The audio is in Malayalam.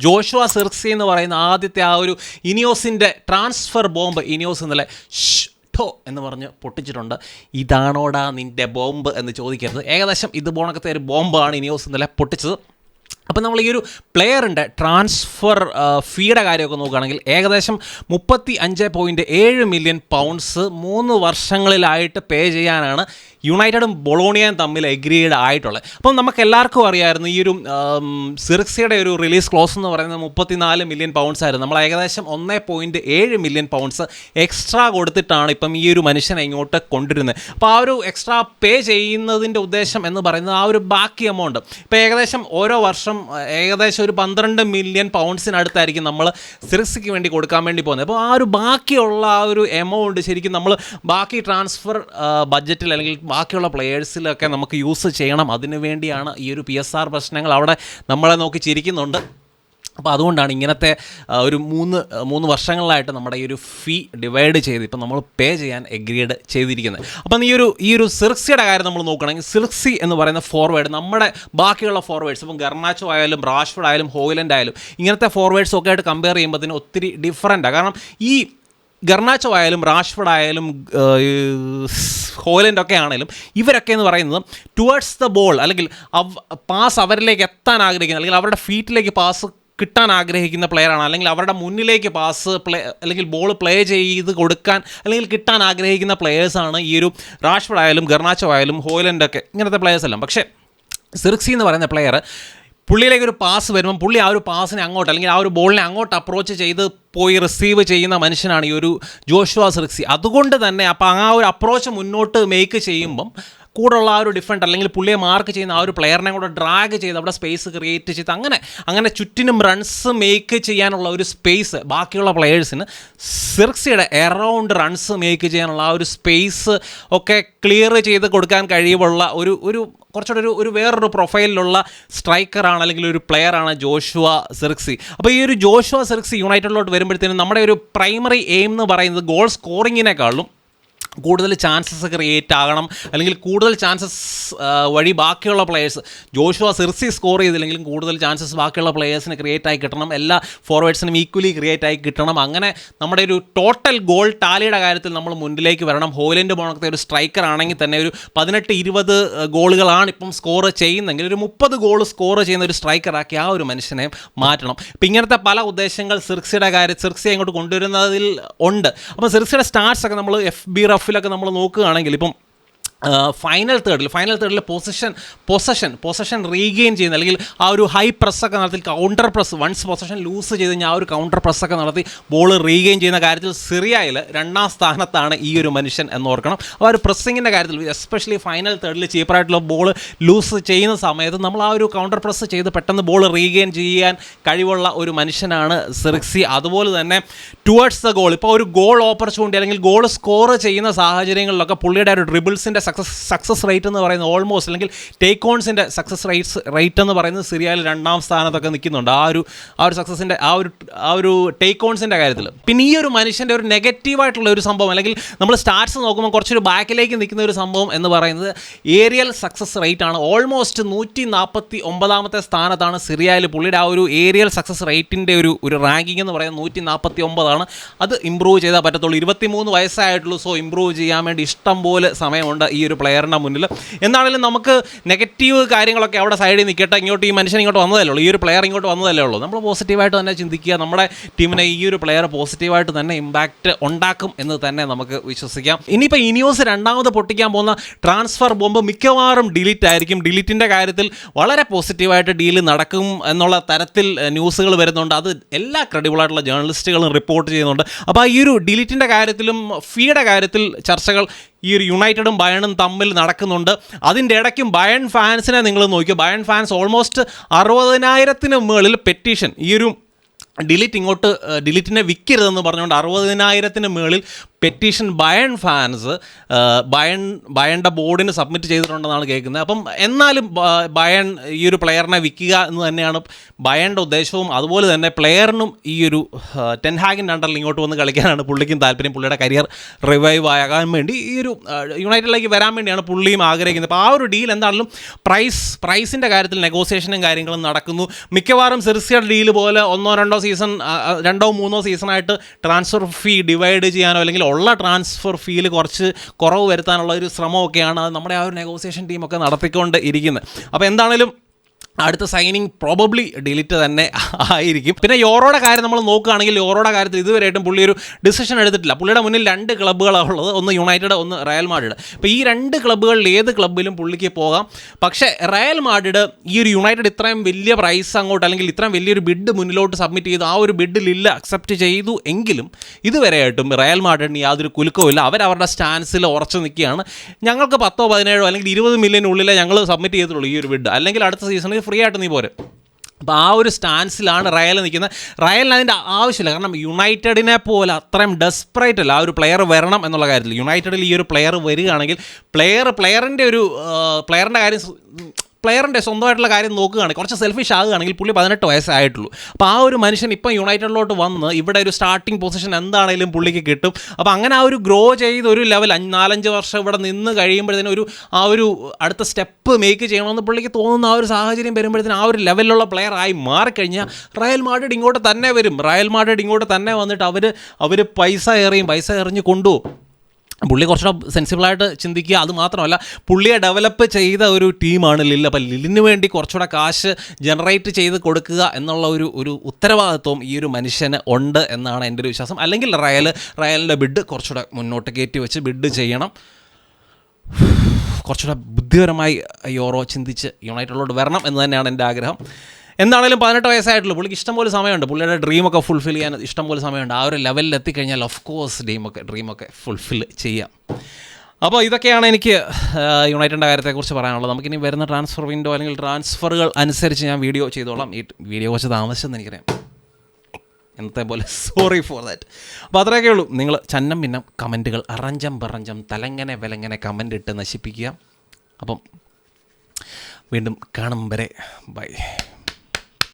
ജോഷുവ സിർക്സി എന്ന് പറയുന്ന ആദ്യത്തെ ആ ഒരു ഇനിയോസിന്റെ ട്രാൻസ്ഫർ ബോംബ് ഇനിയോസ് ഇന്നലെ ഷോ എന്ന് പറഞ്ഞ് പൊട്ടിച്ചിട്ടുണ്ട്. ഇതാണോടാ നിന്റെ ബോംബ് എന്ന് ചോദിക്കരുത്. ഏകദേശം ഇത് പോണക്കത്തെ ഒരു ബോംബാണ് ഇനിയോസ് ഇന്നലെ പൊട്ടിച്ചത്. അപ്പോൾ നമ്മൾ ഈ ഒരു പ്ലെയറിന്റെ ട്രാൻസ്ഫർ ഫീയുടെ കാര്യമൊക്കെ നോക്കുകയാണെങ്കിൽ ഏകദേശം മുപ്പത്തി അഞ്ച് പോയിന്റ് ഏഴ് മില്യൺ പൗണ്ട്സ് മൂന്ന് വർഷങ്ങളിലായിട്ട് പേ ചെയ്യാനാണ് യുണൈറ്റഡും ബൊളോണിയയും തമ്മിൽ എഗ്രീഡ് ആയിട്ടുള്ളത്. അപ്പം നമുക്ക് എല്ലാവർക്കും അറിയാമായിരുന്നു ഈ ഒരു സിറിക്സിയുടെ ഒരു റിലീസ് ക്ലോസ് എന്ന് പറയുന്നത് മുപ്പത്തിനാല് മില്യൺ പൗണ്ട്സ് ആയിരുന്നു. നമ്മൾ ഏകദേശം ഒന്നേ പോയിന്റ് ഏഴ് മില്യൺ പൗണ്ട്സ് എക്സ്ട്രാ കൊടുത്തിട്ടാണ് ഇപ്പം ഈ ഒരു മനുഷ്യനെ ഇങ്ങോട്ട് കൊണ്ടിരുന്നത് അപ്പോൾ ആ ഒരു എക്സ്ട്രാ പേ ചെയ്യുന്നതിന്റെ ഉദ്ദേശം എന്ന് പറയുന്നത് ആ ഒരു ബാക്കി എമൗണ്ട് ഇപ്പോൾ ഏകദേശം ഓരോ വർഷം ആ, ഏകദേശം ഒരു പന്ത്രണ്ട് മില്യൺ പൗണ്ട്സിനടുത്തായിരിക്കും നമ്മൾ സിറിക്സിക്ക് വേണ്ടി കൊടുക്കാൻ വേണ്ടി പോകുന്നത്. അപ്പോൾ ആ ഒരു ബാക്കിയുള്ള ആ ഒരു എമൗണ്ട് ശരിക്കും നമ്മൾ ബാക്കി ട്രാൻസ്ഫർ ബഡ്ജറ്റിൽ അല്ലെങ്കിൽ ബാക്കിയുള്ള പ്ലെയേഴ്സിലൊക്കെ നമുക്ക് യൂസ് ചെയ്യണം. അതിനു വേണ്ടിയാണ് ഈ ഒരു പി എസ് ആർ പ്രശ്നങ്ങൾ അവിടെ നമ്മളെ നോക്കി ചിരിക്കുന്നുണ്ട്. അപ്പോൾ അതുകൊണ്ടാണ് ഇങ്ങനത്തെ ഒരു മൂന്ന് മൂന്ന് വർഷങ്ങളിലായിട്ട് നമ്മുടെ ഈ ഒരു ഫീ ഡിവൈഡ് ചെയ്ത് ഇപ്പം നമ്മൾ പേ ചെയ്യാൻ എഗ്രീഡ് ചെയ്തിരിക്കുന്നത്. അപ്പം ഈ ഒരു ഈ ഒരു സിർക്സിയുടെ കാര്യം നമ്മൾ നോക്കുകയാണെങ്കിൽ സിർക്സി എന്ന് പറയുന്ന ഫോർവേഡ് നമ്മുടെ ബാക്കിയുള്ള ഫോർവേഡ്സ് ഇപ്പം ഗർണാച്ചോ ആയാലും റാഷ്ഫോർഡ് ആയാലും ഹോയിലൻഡ് ആയാലും ഇങ്ങനത്തെ ഫോർവേഡ്സ് ഒക്കെ ആയിട്ട് കമ്പയർ ചെയ്യുമ്പോൾ ഒത്തിരി ഡിഫറന്റാണ് കാരണം ഈ ഗർണാച്ചോ ആയാലും റാഷ്ഫോർഡ് ആയാലും ഹോലൻഡ് ഒക്കെ ആണെങ്കിലും ഇവരൊക്കെ എന്ന് പറയുന്നത് ടുവേർഡ്സ് ദ ബോൾ അല്ലെങ്കിൽ പാസ് അവരിലേക്ക് എത്താൻ ആഗ്രഹിക്കുന്ന അല്ലെങ്കിൽ അവരുടെ ഫീറ്റിലേക്ക് പാസ് കിട്ടാൻ ആഗ്രഹിക്കുന്ന പ്ലെയറാണ് അല്ലെങ്കിൽ അവരുടെ മുന്നിലേക്ക് പാസ് പ്ലേ അല്ലെങ്കിൽ ബോൾ പ്ലേ ചെയ്ത് കൊടുക്കാൻ അല്ലെങ്കിൽ കിട്ടാൻ ആഗ്രഹിക്കുന്ന പ്ലെയേഴ്സാണ് ഈ ഒരു റാഷ്ഫഡ് ആയാലും ഗർണാച്ചോ ആയാലും ഹോയിലൻഡ് ഒക്കെ ഇങ്ങനത്തെ പ്ലെയേഴ്സ് എല്ലാം. പക്ഷേ സിർക്സി എന്ന് പറയുന്ന പ്ലെയർ പുള്ളിയിലേക്ക് ഒരു പാസ് വരുമ്പം പുള്ളി ആ ഒരു പാസിനെ അങ്ങോട്ട് അല്ലെങ്കിൽ ആ ഒരു ബോളിനെ അങ്ങോട്ട് അപ്രോച്ച് ചെയ്ത് പോയി റിസീവ് ചെയ്യുന്ന മനുഷ്യനാണ് ഈ ഒരു ജോഷുവ സിർക്സി അതുകൊണ്ട് തന്നെ അപ്പോൾ ആ ഒരു അപ്രോച്ച് മുന്നോട്ട് മേക്ക് ചെയ്യുമ്പം കൂടെയുള്ള ആ ഒരു ഡിഫൻഡ് അല്ലെങ്കിൽ പുള്ളിയെ മാർക്ക് ചെയ്യുന്ന ആ ഒരു പ്ലെയറിനെ കൂടെ ഡ്രാഗ് ചെയ്ത് അവിടെ സ്പേസ് ക്രിയേറ്റ് ചെയ്ത് അങ്ങനെ അങ്ങനെ ചുറ്റിനും റൺസ് മേക്ക് ചെയ്യാനുള്ള ഒരു സ്പേസ് ബാക്കിയുള്ള പ്ലെയേഴ്സിന് സിർക്സിയുടെ എറൗണ്ട് റൺസ് മേക്ക് ചെയ്യാനുള്ള ആ ഒരു സ്പേസ് ഒക്കെ ക്ലിയർ ചെയ്ത് കൊടുക്കാൻ കഴിവുള്ള ഒരു ഒരു കുറച്ചുകൂടെ ഒരു ഒരു വേറൊരു പ്രൊഫൈലിലുള്ള സ്ട്രൈക്കറാണ് അല്ലെങ്കിൽ ഒരു പ്ലെയറാണ് ജോഷുവ സിർക്സി. അപ്പോൾ ഈ ഒരു ജോഷുവ സിർക്സി യുണൈറ്റഡിലോട്ട് വരുമ്പോഴത്തേനും നമ്മുടെ ഒരു പ്രൈമറി എയിം എന്ന് പറയുന്നത് ഗോൾ സ്കോറിങ്ങിനേക്കാളും കൂടുതൽ ചാൻസസ് ക്രിയേറ്റ് ആകണം. അല്ലെങ്കിൽ കൂടുതൽ ചാൻസസ് വഴി ബാക്കിയുള്ള പ്ലെയേഴ്സ് ജോഷുവ സിർസി സ്കോർ ചെയ്തില്ലെങ്കിലും കൂടുതൽ ചാൻസസ് ബാക്കിയുള്ള പ്ലെയേഴ്സിന് ക്രിയേറ്റ് ആയി കിട്ടണം. എല്ലാ ഫോർവേഡ്സിനും ഈക്വലി ക്രിയേറ്റ് ആയി കിട്ടണം. അങ്ങനെ നമ്മുടെ ഒരു ടോട്ടൽ ഗോൾ ടാലിയുടെ കാര്യത്തിൽ നമ്മൾ മുന്നിലേക്ക് വരണം. ഹോലൻഡ് പോണത്തെ ഒരു സ്ട്രൈക്കർ ആണെങ്കിൽ തന്നെ ഒരു പതിനെട്ട് ഇരുപത് ഗോളുകളാണ് ഇപ്പം സ്കോർ ചെയ്യുന്നതെങ്കിൽ ഒരു മുപ്പത് ഗോൾ സ്കോർ ചെയ്യുന്ന ഒരു സ്ട്രൈക്കറാക്കി ആ ഒരു മനുഷ്യനെ മാറ്റണം. ഇപ്പം ഇങ്ങനത്തെ പല ഉദ്ദേശങ്ങൾ സിർക്സിയുടെ കാര്യം സിർക്സി അങ്ങോട്ട് കൊണ്ടുവരുന്നതിൽ ഉണ്ട്. അപ്പോൾ സിർക്സിയുടെ സ്റ്റാർട്സ് ഒക്കെ നമ്മൾ എഫ് ബി റഫിലൊക്കെ നമ്മൾ നോക്കുകയാണെങ്കിൽ ഇപ്പം ഫൈനൽ തേർഡിൽ ഫൈനൽ തേർഡിൽ പൊസിഷൻ പൊസഷൻ പൊസഷൻ റീഗെയിൻ ചെയ്യുന്ന അല്ലെങ്കിൽ ആ ഒരു ഹൈ പ്രസ്സൊക്കെ നടത്തി counter press once possession lose ചെയ്ത് കഴിഞ്ഞാൽ ആ ഒരു കൗണ്ടർ പ്രസ്സൊക്കെ നടത്തി ബോൾ റീഗെയിൻ ചെയ്യുന്ന കാര്യത്തിൽ സിറിയയിൽ രണ്ടാം സ്ഥാനത്താണ് ഈ ഒരു മനുഷ്യൻ എന്ന് ഓർക്കണം. അപ്പോൾ ആ ഒരു പ്രസ്സിങ്ങിന്റെ കാര്യത്തിൽ എസ്പെഷ്യലി ഫൈനൽ തേർഡിൽ ചീപ്പറായിട്ടുള്ള ബോൾ ലൂസ് ചെയ്യുന്ന സമയത്ത് നമ്മൾ ആ ഒരു കൗണ്ടർ പ്രസ് ചെയ്ത് പെട്ടെന്ന് ബോൾ റീഗെയിൻ ചെയ്യാൻ കഴിവുള്ള ഒരു മനുഷ്യനാണ് സിറിക്സി. അതുപോലെ തന്നെ ടുവേർഡ്സ് ദ ഗോൾ ഇപ്പോൾ ഒരു ഗോൾ ഓപ്പർച്യൂണിറ്റി അല്ലെങ്കിൽ ഗോൾ സ്കോർ ചെയ്യുന്ന സാഹചര്യങ്ങളിലൊക്കെ പുള്ളിയുടെ ഒരു ഡ്രിബിൾസിന്റെ സക്സസ് സക്സസ് റേറ്റ് എന്ന് പറയുന്നത് ഓൾമോസ്റ്റ് അല്ലെങ്കിൽ ടേക്ക് ഓൺസിന്റെ സക്സസ് റേറ്റ്സ് റേറ്റ് എന്ന് പറയുന്നത് സിറിയയിൽ രണ്ടാം സ്ഥാനത്തൊക്കെ നിൽക്കുന്നുണ്ട്. ആ ഒരു ആ ഒരു സക്സസിന്റെ ആ ഒരു ആ ഒരു ടേക്ക് ഓൺസിന്റെ കാര്യത്തിൽ പിന്നെ ഈ ഒരു മനുഷ്യന്റെ ഒരു നെഗറ്റീവായിട്ടുള്ള ഒരു സംഭവം അല്ലെങ്കിൽ നമ്മൾ സ്റ്റാർട്സ് നോക്കുമ്പോൾ കുറച്ചൊരു ബാക്കിലേക്ക് നിൽക്കുന്ന ഒരു സംഭവം എന്ന് പറയുന്നത് ഏരിയൽ സക്സസ് റേറ്റ് ആണ്. ഓൾമോസ്റ്റ് നൂറ്റി നാൽപ്പത്തി ഒമ്പതാമത്തെ സ്ഥാനത്താണ് സിറിയയിൽ പുള്ളിയുടെ ആ ഒരു ഏരിയൽ സക്സസ് റേറ്റിന്റെ ഒരു ഒരു റാങ്കിങ് എന്ന് പറയുന്നത് നൂറ്റി നാൽപ്പത്തി ഒമ്പതാണ് അത് ഇമ്പ്രൂവ് ചെയ്താൽ പറ്റത്തുള്ളൂ. ഇരുപത്തി മൂന്ന് വയസ്സായിട്ടുള്ളൂ. സോ ഇമ്പ്രൂവ് ചെയ്യാൻ വേണ്ടി ഇഷ്ടം പോലെ സമയമുണ്ട്. ഈ ഒരു പ്ലെയറിന്റെ മുന്നിൽ എന്നാണെങ്കിലും നമുക്ക് നെഗറ്റീവ് കാര്യങ്ങളൊക്കെ അവിടെ സൈഡിൽ നിൽക്കട്ടെ ഇങ്ങോട്ട് ഈ മനുഷ്യൻ ഇങ്ങോട്ട് വന്നതല്ലേ ഉള്ളൂ. ഈ ഒരു പ്ലെയർ ഇങ്ങോട്ട് വന്നതല്ലേ ഉള്ളൂ. നമ്മൾ പോസിറ്റീവായിട്ട് തന്നെ ചിന്തിക്കുക. നമ്മുടെ ടീമിനെ ഈ ഒരു പ്ലെയർ പോസിറ്റീവായിട്ട് തന്നെ ഇമ്പാക്റ്റ് ഉണ്ടാക്കും എന്ന് തന്നെ നമുക്ക് വിശ്വസിക്കാം. ഇനിയിപ്പോൾ ഇനിയോസ് രണ്ടാമത് പൊട്ടിക്കാൻ പോകുന്ന ട്രാൻസ്ഫർ ബോംബ് മിക്കവാറും ഡിലീറ്റ് ആയിരിക്കും. ഡിലീറ്റിന്റെ കാര്യത്തിൽ വളരെ പോസിറ്റീവായിട്ട് ഡീൽ നടക്കും എന്നുള്ള തരത്തിൽ ന്യൂസുകൾ വരുന്നുണ്ട്. അത് എല്ലാ ക്രെഡിബിൾ ആയിട്ടുള്ള ജേർണലിസ്റ്റുകളും റിപ്പോർട്ട് ചെയ്യുന്നുണ്ട്. അപ്പോൾ ഈ ഒരു ഡിലീറ്റിന്റെ കാര്യത്തിലും ഫീയുടെ കാര്യത്തിൽ ചർച്ചകൾ ഈ ഒരു യുണൈറ്റഡും ബയണും തമ്മിൽ നടക്കുന്നുണ്ട്. അതിന്റെ ഇടയ്ക്കും ബയൺ ഫാൻസിനെ നിങ്ങൾ നോക്കിയോ? ബയൺ ഫാൻസ് ഓൾമോസ്റ്റ് അറുപതിനായിരത്തിന് മുകളിൽ പെറ്റീഷൻ ഈ ഒരു ഡിലീറ്റ് ഇങ്ങോട്ട് ഡിലീറ്റിനെ വിൽക്കരുതെന്ന് പറഞ്ഞുകൊണ്ട് അറുപതിനായിരത്തിന് മുകളിൽ പെറ്റീഷൻ ബയൺ ഫാൻസ് ബയൺ ബയണിന്റെ ബോർഡിന് സബ്മിറ്റ് ചെയ്തിട്ടുണ്ടെന്നാണ് കേൾക്കുന്നത്. അപ്പം എന്നാലും ബയൺ ഈ ഒരു പ്ലെയറിനെ വിൽക്കുക എന്ന് തന്നെയാണ് ബയണിന്റെ ഉദ്ദേശവും. അതുപോലെ തന്നെ പ്ലെയറിനും ഈ ഒരു ടെൻഹാഗിന്റെ അണ്ടറിൽ ഇങ്ങോട്ട് വന്ന് കളിക്കാനാണ് പുള്ളിക്കും താല്പര്യം. പുള്ളിയുടെ കരിയർ റിവൈവ് ആകാൻ വേണ്ടി ഈ ഒരു യുണൈറ്റഡിലേക്ക് വരാൻ വേണ്ടിയാണ് പുള്ളിയും ആഗ്രഹിക്കുന്നത്. അപ്പോൾ ആ ഒരു ഡീൽ എന്താണെങ്കിലും പ്രൈസ് പ്രൈസിന്റെ കാര്യത്തിൽ നെഗോസിയേഷനും കാര്യങ്ങളും നടക്കുന്നു. മിക്കവാറും സിർസിയുടെ ഡീൽ പോലെ ഒന്നോ രണ്ടോ സീസൺ രണ്ടോ മൂന്നോ സീസണായിട്ട് ട്രാൻസ്ഫർ ഫീ ഡിവൈഡ് ചെയ്യാനോ അല്ലെങ്കിൽ ഉള്ള ട്രാൻസ്ഫർ ഫീൽ കുറച്ച് കുറവ് വരുത്താനുള്ള ഒരു ശ്രമമൊക്കെയാണ് അത് നമ്മുടെ ആ ഒരു നെഗോസിയേഷൻ ടീമൊക്കെ നടത്തിക്കൊണ്ട് ഇരിക്കുന്നത് അപ്പോൾ എന്താണേലും അടുത്ത സൈനിങ് പ്രോബബ്ലി ഡിലിറ്റ് തന്നെ ആയിരിക്കും. പിന്നെ യോറോയുടെ കാര്യം നമ്മൾ നോക്കുകയാണെങ്കിൽ യോറോയുടെ കാര്യത്തിൽ ഇതുവരെയായിട്ടും പുള്ളി ഒരു ഡിസിഷൻ എടുത്തിട്ടില്ല. പുള്ളിയുടെ മുന്നിൽ രണ്ട് ക്ലബ്ബുകളാണ് ഉള്ളത്. ഒന്ന് യുണൈറ്റഡ് ഒന്ന് റയൽ മാഡ്രിഡ് അപ്പോൾ ഈ രണ്ട് ക്ലബ്ബുകളിൽ ഏത് ക്ലബ്ബിലും പുള്ളിക്ക് പോകാം. പക്ഷേ റയൽ മാഡ്രിഡ് ഈ ഒരു യുണൈറ്റഡ് ഇത്രയും വലിയ പ്രൈസ് അങ്ങോട്ട് അല്ലെങ്കിൽ ഇത്രയും വലിയൊരു ബിഡ് മുന്നിലോട്ട് സബ്മിറ്റ് ചെയ്തു ആ ഒരു ബിഡിലില്ല അക്സെപ്റ്റ് ചെയ്തു എങ്കിലും ഇതുവരെയായിട്ടും റയൽ മാഡ്രിഡിന് യാതൊരു കുലുക്കവും ഇല്ല. അവരവരുടെ സ്റ്റാൻസിൽ ഉറച്ചു നിൽക്കുകയാണ്. ഞങ്ങൾക്ക് പത്തോ പതിനേഴോ അല്ലെങ്കിൽ ഇരുപത് മില്യനുള്ളിലേ ഞങ്ങൾ സബ്മിറ്റ് ചെയ്തിട്ടുള്ളൂ ഈ ഒരു ബിഡ് അല്ലെങ്കിൽ അടുത്ത സീസണിൽ ഫ്രീ ആയിട്ട് നീ പോരെ. അപ്പോൾ ആ ഒരു സ്റ്റാൻസിലാണ് റയൽ നിൽക്കുന്നത്. റയലിന് അതിന്റെ ആവശ്യമില്ല. കാരണം യുണൈറ്റഡിനെ പോലെ അത്രയും ഡെസ്പറേറ്റ് അല്ല ആ ഒരു പ്ലെയർ വരണം എന്നുള്ള കാര്യത്തിൽ. യുണൈറ്റഡിൽ ഈ ഒരു പ്ലെയർ വരികയാണെങ്കിൽ പ്ലെയർ പ്ലെയറിന്റെ ഒരു പ്ലെയറിന്റെ കാര്യം പ്ലെയറിന്റെ സ്വന്തമായിട്ടുള്ള കാര്യം നോക്കുകയാണെങ്കിൽ കുറച്ച് സെൽഫിഷ് ആകുകയാണെങ്കിൽ പുള്ളി പതിനെട്ട് വയസ്സായിട്ടുള്ളൂ. അപ്പോൾ ആ ഒരു മനുഷ്യൻ ഇപ്പം യുണൈറ്റഡിലോട്ട് വന്ന് ഇവിടെ ഒരു സ്റ്റാർട്ടിംഗ് പൊസിഷൻ എന്താണെങ്കിലും പുള്ളിക്ക് കിട്ടും. അപ്പോൾ അങ്ങനെ ആ ഒരു ഗ്രോ ചെയ്ത് ഒരു ലെവൽ നാലഞ്ച് വർഷം ഇവിടെ നിന്ന് കഴിയുമ്പോഴത്തേനും ഒരു ആ ഒരു അടുത്ത സ്റ്റെപ്പ് മേക്ക് ചെയ്യണമെന്ന് പുള്ളിക്ക് തോന്നുന്ന ആ ഒരു സാഹചര്യം വരുമ്പോഴത്തേനും ആ ഒരു ലെവലിലുള്ള പ്ലെയർ ആയി മാറിക്കഴിഞ്ഞാൽ റയൽ മാഡ്രിഡ് ഇങ്ങോട്ട് തന്നെ വരും. റയൽ മാഡ്രിഡ് ഇങ്ങോട്ട് തന്നെ വന്നിട്ട് അവർ അവർ പൈസ എറിയും. പൈസ എറിഞ്ഞ് കൊണ്ടുപോകും. പുള്ളി കുറച്ചുകൂടെ സെൻസിബിളായിട്ട് ചിന്തിക്കുക. അത് മാത്രമല്ല പുള്ളിയെ ഡെവലപ്പ് ചെയ്ത ഒരു ടീമാണ് ലിൽ അപ്പം ലില്ലിന് വേണ്ടി കുറച്ചുകൂടെ കാശ് ജനറേറ്റ് ചെയ്ത് കൊടുക്കുക എന്നുള്ള ഒരു ഒരു ഉത്തരവാദിത്വം ഈ ഒരു മനുഷ്യന് ഉണ്ട് എന്നാണ് എന്റെ ഒരു വിശ്വാസം. അല്ലെങ്കിൽ റയൽ റയലിന്റെ ബിഡ് കുറച്ചുകൂടെ മുന്നോട്ട് കയറ്റി വെച്ച് ബിഡ് ചെയ്യണം. കുറച്ചുകൂടെ ബുദ്ധിപരമായി യോറോ ചിന്തിച്ച് യുണൈറ്റഡിലോട്ട് വരണം എന്ന് തന്നെയാണ് എന്റെ ആഗ്രഹം. എന്താണേലും പതിനെട്ട് വയസ്സായിട്ടുള്ളൂ. പുള്ളിക്ക് ഇഷ്ടംപോലെ സമയമുണ്ട്. പുള്ളിയുടെ ഡ്രീമൊക്കെ ഫുൾഫിൽ ചെയ്യാൻ ഇഷ്ടംപോലെ സമയമുണ്ട്. ആ ഒരു ലെവലിൽ എത്തിക്കഴിഞ്ഞാൽ ഓഫ് കോഴ്സ് ഡ്രീമൊക്കെ ഡ്രീമൊക്കെ ഫുൾഫിൽ ചെയ്യാം. അപ്പോൾ ഇതൊക്കെയാണ് എനിക്ക് യുണൈറ്റഡിന്റെ കാര്യത്തെക്കുറിച്ച് പറയാനുള്ളത്. നമുക്കിനി വരുന്ന ട്രാൻസ്ഫർ വിൻഡോ അല്ലെങ്കിൽ ട്രാൻസ്ഫറുകൾ അനുസരിച്ച് ഞാൻ വീഡിയോ ചെയ്തോളാം. ഈ വീഡിയോ കുറച്ച് താമസിച്ചെന്ന് എനിക്കറിയാം. എന്നത്തെ പോലെ സോറി ഫോർ ദാറ്റ് അപ്പോൾ അത്രയൊക്കെ ഉള്ളൂ. നിങ്ങൾ ചന്നം ഭിന്നം കമന്റുകൾ അറഞ്ചം പറഞ്ചം തലങ്ങനെ വിലങ്ങനെ കമന്റ് ഇട്ട് നശിപ്പിക്കുക. അപ്പം വീണ്ടും കാണും വരെ. ബൈ